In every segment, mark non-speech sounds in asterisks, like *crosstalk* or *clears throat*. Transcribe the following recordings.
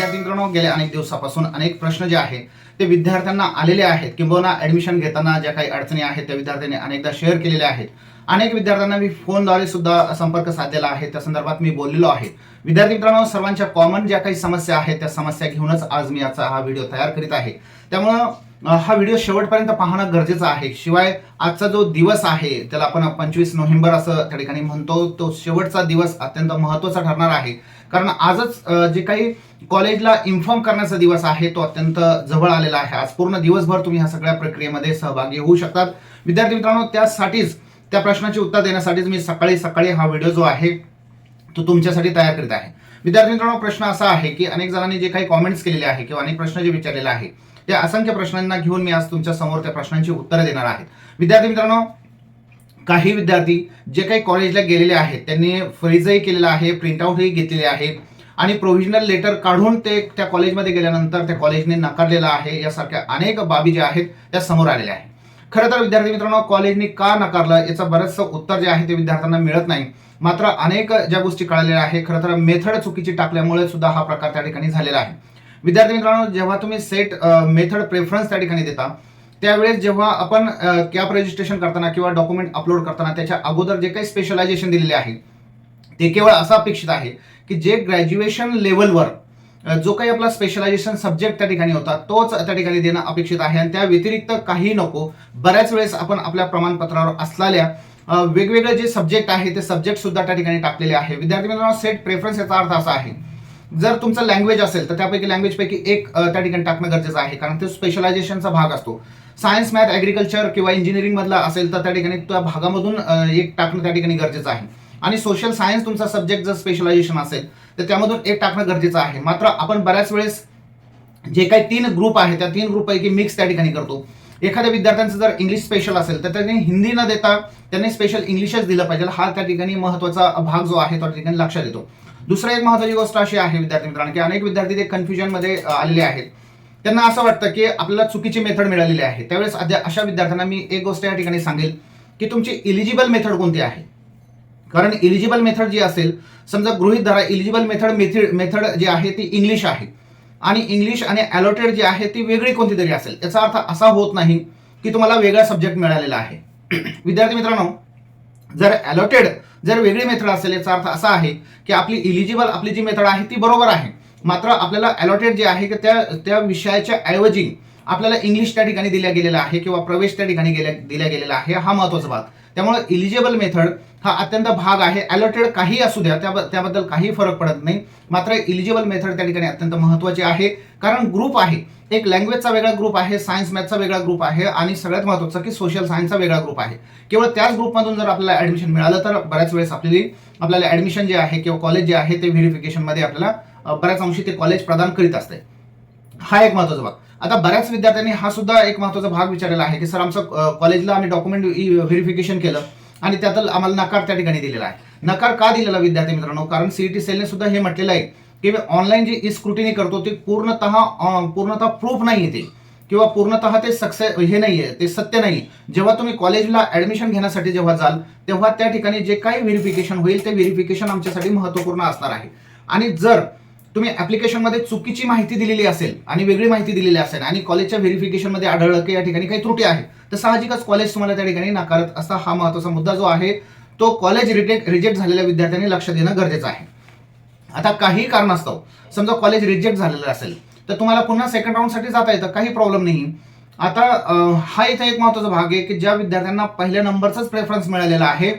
विद्यार्थी मित्रांनो गेल्या अनेक दिवसापासून अनेक प्रश्न जे आहे ते विद्यार्थ्यांना आलेले आहेत. किंबहुना ऍडमिशन घेताना ज्या काही अडचणी आहेत त्या विद्यार्थ्यांनी अनेकदा शेअर केलेल्या आहेत. अनेक विद्यार्थ्यांना मी फोनद्वारे सुद्धा संपर्क साधलेला आहे. त्या संदर्भात मी बोललेलो आहे. विद्यार्थी मित्रांनो सर्वांच्या कॉमन ज्या काही समस्या आहेत त्या समस्या घेऊनच आज मी याचा हा व्हिडिओ तयार करीत आहे. त्यामुळं हा व्हिडिओ शेवटपर्यंत पाहणं गरजेचं आहे. शिवाय आजचा जो दिवस आहे त्याला आपण पंचवीस नोव्हेंबर असं त्या ठिकाणी म्हणतो तो शेवटचा दिवस अत्यंत महत्त्वाचा ठरणार आहे. कारण आजच जे काही कॉलेजला इन्फॉर्म करण्याचा दिवस आहे तो अत्यंत जवळ आलेला आहे. आज पूर्ण दिवसभर तुम्ही ह्या सगळ्या प्रक्रियेमध्ये सहभागी होऊ शकतात. विद्यार्थी मित्रांनो त्यासाठीच त्या प्रश्नाचे उत्तर देण्यासाठीच मी सकाळी सकाळी हा व्हिडिओ जो आहे तो तुमच्यासाठी तयार करीत आहे. विद्यार्थी मित्रांनो प्रश्न असा आहे की अनेक जणांनी जे काही कॉमेंट्स केलेले आहे किंवा अनेक प्रश्न जे विचारलेले आहे त्या असंख्य प्रश्नांना घेऊन मी आज तुमच्यासमोर त्या प्रश्नांची उत्तरं देणार आहे. विद्यार्थी मित्रांनो काही विद्यार्थी जे काही कॉलेजला गेलेले आहेत त्यांनी फ्रीजही केलेला आहे प्रिंटआउटही घेतलेले आहे आणि प्रोव्हिजनल लेटर काढून ते त्या कॉलेजमध्ये गेल्यानंतर त्या कॉलेजने नाकारलेलं आहे यासारख्या अनेक बाबी ज्या आहेत त्या समोर आलेल्या आहेत. खरं तर विद्यार्थी मित्रांनो कॉलेजने का नाकारलं? याचं बरंचसं उत्तर जे आहे ते विद्यार्थ्यांना मिळत नाही. मात्र अनेक ज्या गोष्टी कळालेल्या आहे खरं तर मेथड चुकीची टाकल्यामुळे सुद्धा हा प्रकार त्या ठिकाणी झालेला आहे. विद्यार्थी मित्रांनो जेव्हा तुम्ही सेट मेथड प्रेफरन्स त्या ठिकाणी देता त्यावेळेस जेव्हा आपण कॅप रजिस्ट्रेशन करताना किंवा डॉक्युमेंट अपलोड करताना त्याच्या अगोदर जे काही स्पेशलायझेशन दिलेले आहे ते केवळ असं अपेक्षित आहे की जे ग्रॅज्युएशन लेवलवर जो काही आपला स्पेशलायझेशन सब्जेक्ट त्या ठिकाणी होता तोच त्या ठिकाणी देणं अपेक्षित आहे. आणि त्या व्यतिरिक्त काही नको. बऱ्याच वेळेस आपण आपल्या प्रमाणपत्रावर असलेल्या वेगवेगळे जे सब्जेक्ट आहे ते सब्जेक्ट सुद्धा त्या ठिकाणी टाकलेले आहे. विद्यार्थी मित्रांनो सेट प्रेफरन्स याचा अर्थ असा आहे. जर तुमचं लँग्वेज असेल तर त्यापैकी लँग्वेजपैकी एक त्या ठिकाणी टाकणं गरजेचं आहे. कारण ते स्पेशलायझेशनचा भाग असतो. सायन्स मॅथ ॲग्रिकल्चर किंवा इंजिनिअरिंग मधला असेल तर त्या ठिकाणी त्या भागामधून एक टाकणं त्या ठिकाणी गरजेचं आहे. आणि सोशल सायन्स तुमचा सब्जेक्ट जर स्पेशलायझेशन असेल तर त्यामधून एक टाकणं गरजेचं आहे. मात्र आपण बऱ्याच वेळेस जे काही तीन ग्रुप आहे त्या तीन ग्रुपपैकी मिक्स त्या ठिकाणी करतो. एखाद्या विद्यार्थ्यांचं जर इंग्लिश स्पेशल असेल तर त्यांनी हिंदी न देता त्यांनी स्पेशल इंग्लिशच दिलं पाहिजे. हा त्या ठिकाणी महत्त्वाचा भाग जो आहे तो त्या ठिकाणी लक्षात येतो. दुसरं एक महत्वाची गोष्ट अशी आहे विद्यार्थी मित्रांनो की अनेक विद्यार्थी ते कन्फ्युजनमध्ये आलेले आहेत. त्यांना असं वाटतं की आपल्याला चुकीची मेथड मिळालेली आहे. त्यावेळेस अद्या- अशा विद्यार्थ्यांना मी एक गोष्ट या ठिकाणी सांगेल की तुमची इलिजिबल मेथड कोणती आहे? कारण इलिजिबल मेथड जी असेल समजा गृहित धरा इलिजिबल मेथड मेथड मेथड जी आहे ती इंग्लिश आहे. आणि इंग्लिश आणि अलॉटेड जी आहे ती वेगळी कोणती तरी असेल. याचा अर्थ असा होत नाही की तुम्हाला वेगळा सब्जेक्ट मिळालेला आहे. *clears throat* विद्यार्थी मित्रांनो जर अलॉटेड जर वेगळी मेथड असेल याचा अर्थ असा आहे की आपली इलिजिबल आपली जी मेथड आहे ती बरोबर आहे. मात्र आपल्याला अलॉटेड जे आहे की त्या त्या विषयाच्या ऐवजी आपल्याला इंग्लिश त्या ठिकाणी दिल्या गेलेला आहे किंवा प्रवेश त्या ठिकाणी गेल्या दिल्या गेलेला आहे हा महत्त्वाचा भाग. त्यामुळे इलिजिबल मेथड हा अत्यंत भाग आहे. अलॉटेड काही असू द्या त्याब- त्याबद्दल काही फरक पडत नाही. मात्र इलिजिबल मेथड त्या ठिकाणी अत्यंत महत्वाची आहे. कारण ग्रुप आहे. एक लँग्वेजचा वेगळा ग्रुप आहे सायन्स मॅथचा वेगळा ग्रुप आहे आणि सगळ्यात महत्त्वाचं की सोशल सायन्सचा वेगळा ग्रुप आहे. केवळ त्याच ग्रुपमधून जर आपल्याला ऍडमिशन मिळालं तर बऱ्याच वेळेस आपली आपल्याला ऍडमिशन जे आहे किंवा कॉलेज जे आहे ते व्हेरिफिकेशनमध्ये आपल्याला बऱ्याच अंशी ते कॉलेज प्रदान करीत असते. हा एक महत्त्वाचा भाग. आता बऱ्याच विद्यार्थ्यांनी हा सुद्धा एक महत्त्वाचा भाग विचारलेला आहे की सर आमचं कॉलेजला आम्ही डॉक्युमेंट व्हेरिफिकेशन केलं आणि त्यातलं आम्हाला नकार त्या ठिकाणी दिलेला आहे. नकार का दिलेला विद्यार्थी मित्रांनो? कारण सीईटी सेलने सुद्धा हे म्हटलेलं आहे की ऑनलाईन जी ई स्क्रुटिनी करतो ती पूर्णतः पूर्णतः प्रूफ नाही आहे ते किंवा पूर्णतः ते सक्सेस हे नाही आहे ते सत्य नाही जेव्हा तुम्ही कॉलेजला ऍडमिशन घेण्यासाठी जेव्हा जाल तेव्हा त्या ठिकाणी जे काही व्हेरिफिकेशन होईल ते व्हेरिफिकेशन आमच्यासाठी महत्त्वपूर्ण असणार आहे. आणि जर तुम्ही ऍप्लिकेशनमध्ये चुकीची माहिती दिलेली असेल आणि वेगळी माहिती दिलेली असेल आणि कॉलेजच्या व्हेरिफिकेशनमध्ये आढळलं की या ठिकाणी काही त्रुटी आहे तर साहजिकच कॉलेज तुम्हाला त्या ठिकाणी नाकारत असा हा महत्त्वाचा मुद्दा जो आहे तो कॉलेज रिटेक्ट रिजेक्ट झालेल्या विद्यार्थ्यांनी लक्ष देणं गरजेचं आहे. आता काही कारणास्तव समजा कॉलेज रिजेक्ट झालेलं असेल तर तुम्हाला पुन्हा सेकंड राऊंडसाठी जाता येतं काही प्रॉब्लेम नाही. आता हा इथे एक महत्त्वाचा भाग आहे की ज्या विद्यार्थ्यांना पहिल्या नंबरचाच प्रेफरन्स मिळालेला आहे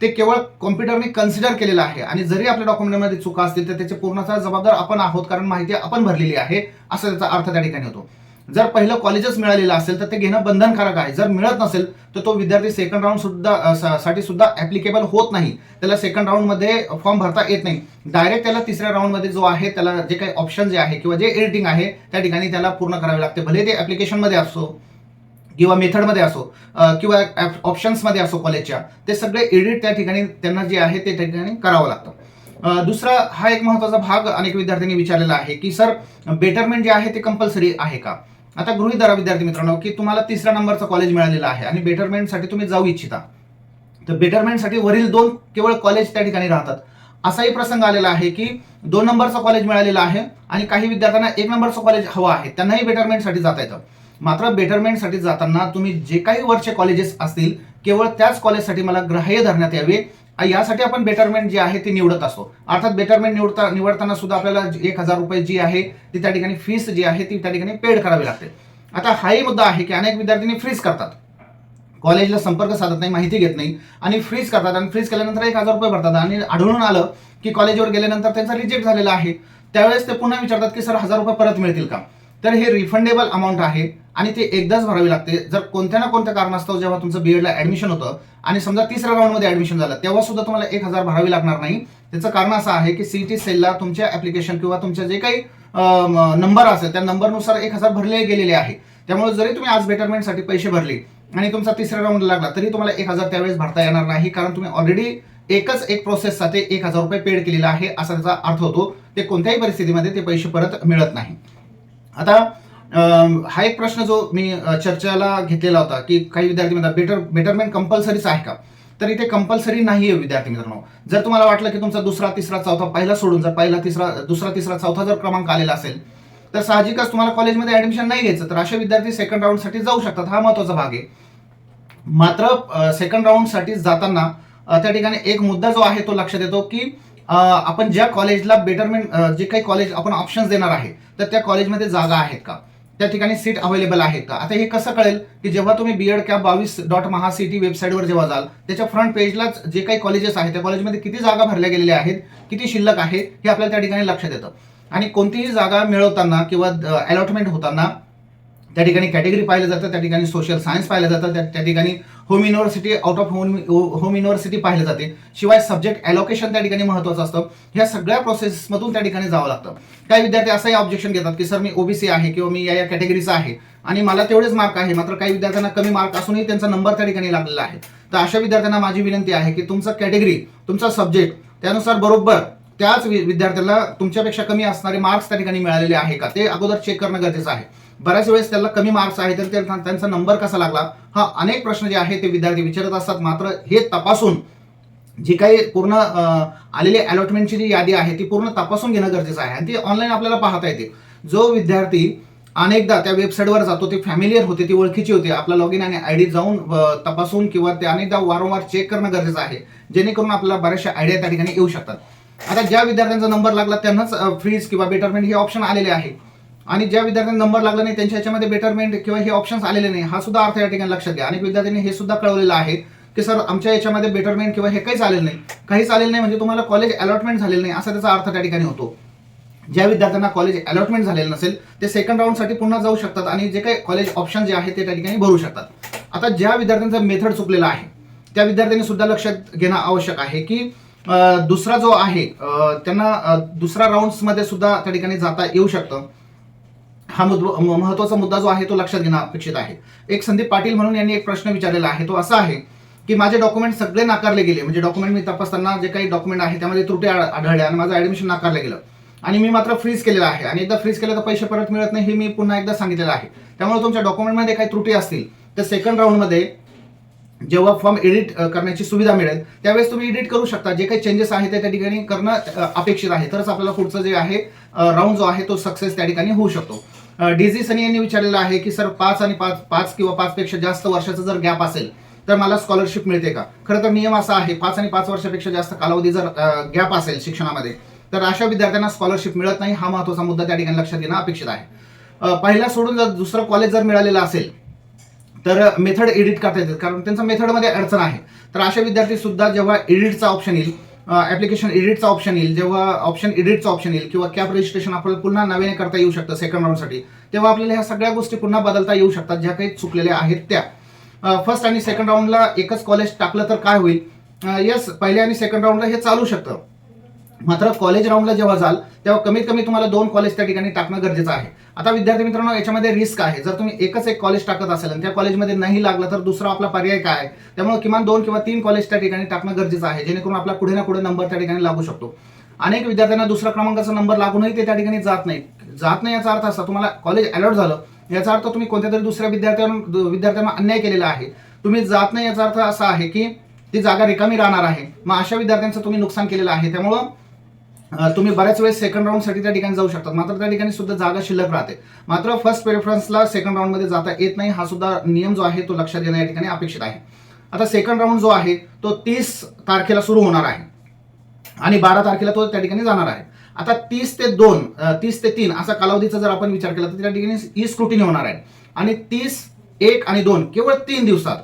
ते केवळ कॉम्प्युटरने कन्सिडर केलेलं आहे. आणि जरी आपल्या डॉक्युमेंटमध्ये चुका असतील तर त्याचे पूर्णतः जबाबदार आपण आहोत कारण माहिती आपण भरलेली आहे असा त्याचा अर्थ त्या ठिकाणी होतो. जर पहिलं कॉलेजच मिळालेलं असेल तर ते घेणं बंधनकारक आहे. जर मिळत नसेल तर तो विद्यार्थी सेकंड राऊंड सुद्धा साठी सुद्धा ऍप्लिकेबल होत नाही. त्याला सेकंड राऊंडमध्ये फॉर्म भरता येत नाही. डायरेक्ट त्याला तिसऱ्या राऊंडमध्ये जो आहे त्याला जे काही ऑप्शन जे आहे किंवा जे एडिटिंग आहे त्या ठिकाणी त्याला पूर्ण करावे लागते. भले ते ऍप्लिकेशनमध्ये असो किंवा मेथडमध्ये असो किंवा ऑप्शन्समध्ये असो कॉलेजच्या ते सगळे एडिट त्या ठिकाणी त्यांना जे आहे ते त्या ठिकाणी करावं लागतं. दुसरा हा एक महत्त्वाचा भाग अनेक विद्यार्थ्यांनी विचारलेला आहे की सर बेटरमेंट जे आहे ते कंपल्सरी आहे का? आता गृहित धरा विद्यार्थी मित्रांनो की तुम्हाला तिसऱ्या नंबरचं कॉलेज मिळालेलं आहे आणि बेटरमेंटसाठी तुम्ही जाऊ इच्छिता. तर बेटरमेंटसाठी वरील दोन केवळ कॉलेज त्या ठिकाणी राहतात. असाही प्रसंग आलेला आहे की दोन नंबरचं कॉलेज मिळालेलं आहे आणि काही विद्यार्थ्यांना एक नंबरचं कॉलेज हवं आहे त्यांनाही बेटरमेंटसाठी जाता येतं. मात्र बेटरमेंटसाठी जाताना तुम्ही जे काही वरचे कॉलेजेस असतील केवळ त्याच कॉलेजसाठी मला ग्राह्य धरण्यात यावे. यासाठी आपण बेटरमेंट जे आहे ती निवडत असतो. अर्थात बेटरमेंट निवडता निवडताना सुद्धा आपल्याला एक हजार रुपये जी आहे ती त्या ठिकाणी फीस जी आहे ती त्या ठिकाणी पेड करावी लागते. आता हाही मुद्दा आहे की अनेक विद्यार्थ्यांनी फ्रीज करतात. कॉलेजला संपर्क साधत नाही माहिती घेत नाही आणि फ्रीज करतात आणि फ्रीज केल्यानंतर एक हजार रुपये भरतात आणि आढळून आलं की कॉलेजवर गेल्यानंतर त्यांचा रिजेक्ट झालेला आहे. त्यावेळेस ते पुन्हा विचारतात की सर हजार रुपये परत मिळतील का? तर हे रिफंडेबल अमाऊंट आहे आणि ते एकदाच भरावी लागते. जर कोणत्या ना कोणत्या कारणास्तव जेव्हा तुमचं बीएडला ऍडमिशन होतं आणि समजा तिसऱ्या राऊंडमध्ये ऍडमिशन झालं तेव्हा सुद्धा तुम्हाला एक हजार भरावी लागणार नाही. त्याचं कारण असं आहे की सीईटी सेलला तुमच्या ऍप्लिकेशन किंवा तुमच्या जे काही नंबर असेल त्या नंबरनुसार एक हजार भरले गेलेले आहे. त्यामुळे जरी तुम्ही आज बेटरमेंटसाठी पैसे भरले आणि तुमचा तिसऱ्या राऊंड लागला तरी तुम्हाला एक हजार त्यावेळेस भरता येणार नाही. कारण तुम्ही ऑलरेडी एकच एक प्रोसेससाठी एक हजार रुपये पेड केलेला आहे असा त्याचा अर्थ होतो. ते कोणत्याही परिस्थितीमध्ये ते पैसे परत मिळत नाही. आता हा एक प्रश्न जो मी चर्चेला घेतलेला होता की काही विद्यार्थी म्हणतात बेटर बेटरमेंट कंपल्सरीच आहे का? तर इथे कंपल्सरी नाही आहे विद्यार्थी मित्रांनो. जर तुम्हाला वाटलं की तुमचा दुसरा तिसरा चौथा पहिला सोडून जर पहिला तिसरा दुसरा तिसरा चौथा जर क्रमांक आलेला असेल तर साहजिकच तुम्हाला कॉलेजमध्ये ऍडमिशन नाही घ्यायचं तर असे विद्यार्थी सेकंड राऊंडसाठी जाऊ शकतात. हा महत्त्वाचा भाग आहे. मात्र सेकंड राऊंडसाठी जाताना त्या ठिकाणी एक मुद्दा जो आहे तो लक्षात येतो की आपण ज्या कॉलेजला बेटरमेंट जे काही कॉलेज आपण ऑप्शन्स देणार आहे तर त्या कॉलेजमध्ये जागा आहेत का? त्या ठिकाणी सीट अवेलेबल आहेत का? आता हे कसं कळेल की जेव्हा तुम्ही बी एड कॅप बावीस डॉट महासिटी वेबसाईटवर जेव्हा जाल त्याच्या फ्रंट पेजलाच जे काही कॉलेजेस आहेत त्या कॉलेजमध्ये किती जागा भरल्या गेलेल्या आहेत किती शिल्लक आहे हे आपल्याला त्या ठिकाणी लक्षात येतं आणि कोणतीही जागा मिळवताना किंवा अलॉटमेंट होताना त्या ठिकाणी कॅटेगरी पाहिलं जातं त्या ठिकाणी सोशल सायन्स पाहिलं जातं त्या त्या ठिकाणी home university out of home home university पाहिलं जाते. शिवाय सब्जेक्ट ॲलोकेशन त्या ठिकाणी महत्त्वाचं असतं. ह्या सगळ्या प्रोसेसमधून त्या ठिकाणी जावं लागतं. काही विद्यार्थी असंही ऑब्जेक्शन घेतात की सर मी ओबीसी आहे किंवा मी या या कॅटेगरीचा आहे आणि मला तेवढेच मार्क आहे मात्र काही विद्यार्थ्यांना कमी मार्क असूनही त्यांचा नंबर त्या ठिकाणी लागलेला आहे. तर अशा विद्यार्थ्यांना माझी विनंती आहे की तुमचं कॅटेगरी तुमचा सब्जेक्ट त्यानुसार बरोबर त्याच वि- विद्यार्थ्याला तुमच्यापेक्षा कमी असणारे मार्क्स त्या ठिकाणी मिळालेले आहे का? ते अगोदर चेक करणं गरजेचं आहे. बऱ्याच वेळेस त्याला कमी मार्क्स आहे तर त्यांचा नंबर कसा लागला? हा अनेक प्रश्न जे आहे ते विद्यार्थी विचारत असतात. मात्र हे तपासून जी काही पूर्ण आलेली अलॉटमेंटची जी यादी आहे ती पूर्ण तपासून घेणं गरजेचं आहे. आणि ती ऑनलाईन आपल्याला पाहता येते. जो विद्यार्थी अनेकदा त्या वेबसाईटवर जातो ते फॅमिलियर होते ती ओळखीची होते. आपला लॉग इन आणि आय डी जाऊन तपासून किंवा ते अनेकदा वारंवार चेक करणं गरजेचं आहे. जेणेकरून आपल्याला बऱ्याचशा आयडिया त्या ठिकाणी येऊ शकतात. आता ज्या विद्यार्थ्यांचा नंबर लागला त्यांनाच फ्रीज किंवा बेटरमेंट हे ऑप्शन आलेले आहे. आणि ज्या विद्यार्थ्यांना नंबर लागला नाही त्यांच्या ह्याच्यामध्ये बेटरमेंट किंवा हे ऑप्शन्स आलेले नाही हा सुद्धा अर्थ या ठिकाणी लक्षात घ्या. अनेक विद्यार्थ्यांनी हे सुद्धा कळवलेलं आहे की सर आमच्या याच्यामध्ये बेटरमेंट किंवा हे काहीच आलेलं नाही. काहीच आलेलं नाही म्हणजे तुम्हाला कॉलेज अलॉटमेंट झालेलं नाही असा त्याचा अर्थ त्या ठिकाणी होतो. ज्या विद्यार्थ्यांना कॉलेज अलॉटमेंट झालेलं नसेल ते सेकंड राऊंडसाठी पुन्हा जाऊ शकतात आणि जे काही कॉलेज ऑप्शन जे आहे ते त्या ठिकाणी भरू शकतात. आता ज्या विद्यार्थ्यांचा मेथड चुकलेला आहे त्या विद्यार्थ्यांनी सुद्धा लक्षात घेणं आवश्यक आहे की दुसरा जो आहे त्यांना दुसऱ्या दुसरा राऊंड्समध्ये सुद्धा त्या ठिकाणी जाता येऊ शकतं. हा म- महत्त्वाचा मुद्दा जो आहे तो लक्षात घेणं अपेक्षित आहे. एक संदीप पाटील म्हणून यांनी एक प्रश्न विचारलेला आहे. तो असा आहे की माझे डॉक्युमेंट सगळे नाकारले गेले. म्हणजे डॉक्युमेंट मी तपासताना जे काही डॉक्युमेंट आहे त्यामध्ये त्रुटी आढळल्या आणि माझं ऍडमिशन नाकारलं गेलं. आणि मी मात्र फ्रीज केलेलं आहे. आणि एकदा फ्रीज केलं तर पैसे परत मिळत नाही हे मी पुन्हा एकदा सांगितलेलं आहे. त्यामुळे तुमच्या डॉक्युमेंटमध्ये काही त्रुटी असतील तर सेकंड राऊंडमध्ये जेव्हा फॉर्म एडिट करण्याची सुविधा मिळेल त्यावेळेस तुम्ही एडिट करू शकता. जे काही चेंजेस आहेत ते त्या ठिकाणी करणं अपेक्षित आहे. तरच आपल्याला पुढचं जे आहे राऊंड जो आहे तो सक्सेस त्या ठिकाणी होऊ शकतो. डीजी सनी यांनी विचारलेलं आहे की सर पाच आणि पाच पाच किंवा पाच पेक्षा जास्त वर्षाचा जर गॅप असेल तर मला स्कॉलरशिप मिळते का? खरं तर नियम असा आहे पाच आणि पाच वर्षापेक्षा जास्त कालावधी जर गॅप असेल शिक्षणामध्ये तर अशा विद्यार्थ्यांना स्कॉलरशिप मिळत नाही हा महत्त्वाचा मुद्दा त्या ठिकाणी लक्षात घेणं अपेक्षित आहे. पहिला सोडून जर दुसरं कॉलेज जर मिळालेलं असेल तर मेथड एडिट करता येतात कारण त्यांचा मेथडमध्ये अडचण आहे. तर अशा विद्यार्थी सुद्धा जेव्हा एडिटचा ऑप्शन येईल ऍप्लिकेशन एडिटचा ऑप्शन येईल जेव्हा ऑप्शन एडिटचा ऑप्शन येईल किंवा कॅप रजिस्ट्रेशन आपल्याला पुन्हा नव्याने करता येऊ शकतं सेकंड राऊंडसाठी तेव्हा आपल्याला ह्या सगळ्या गोष्टी पुन्हा बदलता येऊ शकतात ज्या काही चुकलेल्या आहेत त्या. फर्स्ट आणि सेकंड राऊंडला एकच कॉलेज टाकलं तर काय होईल? येस पहिल्या आणि सेकंड राऊंडला हे चालू शकतं. मात्र कॉलेज राऊंडला जेव्हा जाल तेव्हा कमीत कमी तुम्हाला दोन कॉलेज त्या ठिकाणी टाकणं गरजेचं आहे. आता विद्यार्थी मित्रांनो याच्यामध्ये रिस्क आहे. जर तुम्ही एकच एक कॉलेज टाकत असेल आणि त्या कॉलेजमध्ये नाही लागलं तर दुसरा आपला पर्याय काय? आहे त्यामुळे किमान दोन किंवा तीन कॉलेज त्या ठिकाणी टाकणं गरजेचं आहे जेणेकरून आपला पुढे ना पुढे नंबर त्या ठिकाणी लागू शकतो. अनेक विद्यार्थ्यांना दुसऱ्या क्रमांकाचा नंबर लागूनही ते त्या ठिकाणी जात नाही जात नाही याचा अर्थ असा तुम्हाला कॉलेज अलॉट झालं याचा अर्थ तुम्ही कोणत्या तरी दुसऱ्या विद्यार्थ्यांना विद्यार्थ्यांना अन्याय केलेला आहे. तुम्ही जात नाही याचा अर्थ असा आहे की ती जागा रिकामी राहणार आहे. मग अशा विद्यार्थ्यांचं तुम्ही नुकसान केलेलं आहे. त्यामुळं तुम्ही बऱ्याच वेळेस सेकंड राऊंडसाठी त्या ठिकाणी जाऊ शकतात. मात्र त्या ठिकाणी सुद्धा जागा शिल्लक राहते. मात्र फर्स्ट प्रेफरन्सला सेकंड राऊंडमध्ये जाता येत नाही. हा सुद्धा नियम जो आहे तो लक्षात घेणं या ठिकाणी अपेक्षित आहे. आता सेकंड राऊंड जो आहे तो तीस तारखेला सुरू होणार आहे. आणि बारा तारखेला तो त्या ठिकाणी जाणार आहे. आता तीस ते दोन तीस ते तीन असा कालावधीचा जर आपण विचार केला तर त्या ठिकाणी ई स्क्रुटिनी होणार आहे. आणि तीस एक आणि दोन केवळ तीन दिवसात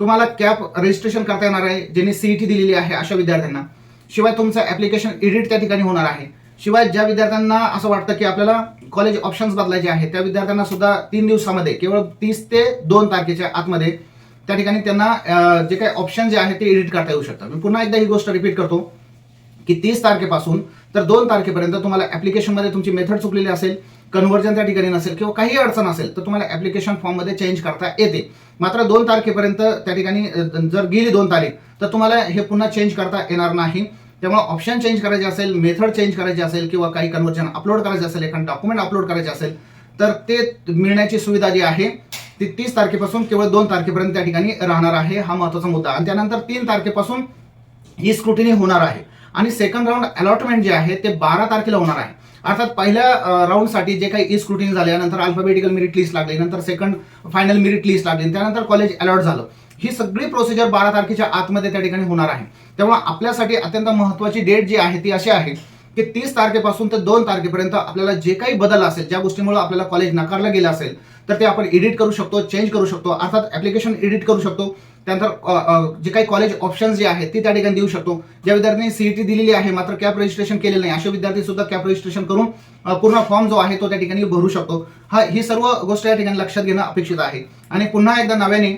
तुम्हाला कॅप रजिस्ट्रेशन करता येणार आहे ज्यांनी सीईटी दिलेली आहे अशा विद्यार्थ्यांना. शिवाय तुमचं ऍप्लिकेशन एडिट त्या ठिकाणी होणार आहे. शिवाय ज्या विद्यार्थ्यांना असं वाटतं की आपल्याला कॉलेज ऑप्शन्स बदलायचे आहेत त्या विद्यार्थ्यांना सुद्धा तीन दिवसामध्ये केवळ तीस ते दोन तारखेच्या आतमध्ये त्या ठिकाणी त्यांना जे काही ऑप्शन जे आहे ते एडिट करता येऊ शकतात. मी पुन्हा एकदा ही गोष्ट रिपीट करतो की तीस तारखेपासून तर दोन तारखेपर्यंत तुम्हाला ऍप्लिकेशनमध्ये तुमची मेथड चुकलेली असेल कन्व्हर्जन त्या ठिकाणी नसेल किंवा काही अडचण असेल तर तुम्हाला ऍप्लिकेशन फॉर्ममध्ये चेंज करता येते. मात्र दोन तारखेपर्यंत त्या ठिकाणी जर गेली दोन तारीख तर तुम्हाला हे पुन्हा चेंज करता येणार नाही. त्यामुळे ऑप्शन चेंज करायचे असेल मेथड चेंज करायची असेल किंवा काही कन्व्हर्जन अपलोड करायचे असेल एखादं डॉक्युमेंट अपलोड करायचे असेल तर ते मिळण्याची सुविधा जी आहे ती तीस तारखेपासून केवळ दोन तारखेपर्यंत त्या ठिकाणी राहणार आहे. हा महत्त्वाचा मुद्दा. आणि त्यानंतर तीन तारखेपासून ही स्क्रुटिनी होणार आहे. आणि सेकंड राऊंड अलॉटमेंट जे आहे ते बारा तारखेला होणार आहे. अर्थात पहिल्या राऊंडसाठी जे काही ई स्क्रुटिनी झाले नंतर अल्फाबेटिकल मेरिट लिस्ट लागली नंतर सेकंड फायनल मेरिट लिस्ट लागली त्यानंतर कॉलेज अलॉट झालं. ही सगळी प्रोसिजर बारा तारखेच्या आतमध्ये त्या ठिकाणी होणार आहे. त्यामुळे आपल्यासाठी अत्यंत महत्वाची डेट जी आहे ती अशी आहे की तीस तारखेपासून ते दोन तारखेपर्यंत आपल्याला जे काही बदल असेल ज्या गोष्टीमुळे आपल्याला कॉलेज नाकारलं गेलं असेल तर ते आपण एडिट करू शकतो चेंज करू शकतो. अर्थात ऍप्लिकेशन एडिट करू शकतो. त्यानंतर जे काही कॉलेज ऑप्शन्स जे आहेत ते त्या ठिकाणी देऊ शकतो. ज्या विद्यार्थ्यांनी सीईटी दिलेली आहे मात्र कॅप रजिस्ट्रेशन केलेलं नाही. असे विद्यार्थी सुद्धा कॅप रजिस्ट्रेशन करून पूर्ण फॉर्म जो आहे तो त्या ठिकाणी भरू शकतो. हा ही सर्व गोष्ट या ठिकाणी लक्षात घेणं अपेक्षित आहे. आणि पुन्हा एकदा नव्याने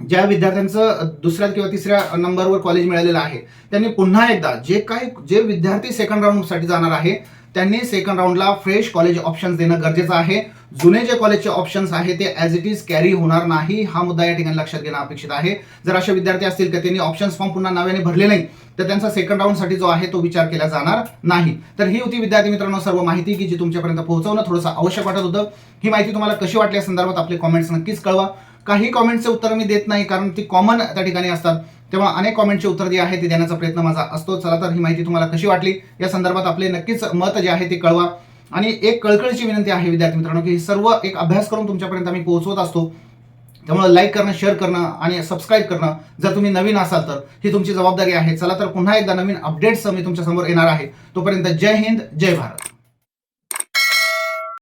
ज्या विद्यार्थ्यांचं दुसऱ्या किंवा तिसऱ्या नंबरवर कॉलेज मिळालेलं आहे त्यांनी पुन्हा एकदा जे काही जे विद्यार्थी सेकंड राऊंडसाठी जाणार आहे त्यांनी सेकंड राऊंडला फ्रेश कॉलेज ऑप्शन्स देणं गरजेचं आहे. जुने जे कॉलेजचे ऑप्शन्स आहे ते ॲज इट इज कॅरी होणार नाही हा मुद्दा या ठिकाणी लक्षात घेणं अपेक्षित आहे. जर असे विद्यार्थी असतील की त्यांनी ऑप्शन्स फॉर्म पुन्हा नव्याने भरले नाही तर त्यांचा सेकंड राऊंडसाठी जो आहे तो विचार केला जाणार नाही. तर ही होती विद्यार्थी मित्रांनो सर्व माहिती की जी तुमच्यापर्यंत पोहोचवणं थोडंसं आवश्यक वाटत होतं. ही माहिती तुम्हाला कशी वाटली या संदर्भात आपले कॉमेंट्स नक्कीच कळवा. काही कॉमेंटचे उत्तर मी देत नाही कारण ती कॉमन त्या ठिकाणी असतात. तेव्हा अनेक कॉमेंटचे उत्तर जे आहे ते देण्याचा प्रयत्न माझा असतो. चला तर ही माहिती तुम्हाला कशी वाटली? या संदर्भात आपले नक्कीच मत जे आहे ते कळवा. आणि एक कळकळीची विनंती आहे विद्यार्थी मित्रांनो की सर्व एक अभ्यास करून तुमच्यापर्यंत आम्ही पोहोचवत असतो. त्यामुळे लाईक करणं शेअर करणं आणि सबस्क्राईब करणं जर तुम्ही नवीन असाल तर ही तुमची जबाबदारी आहे. चला तर पुन्हा एकदा नवीन अपडेट्स मी तुमच्यासमोर येणार आहे. तोपर्यंत जय हिंद जय भारत.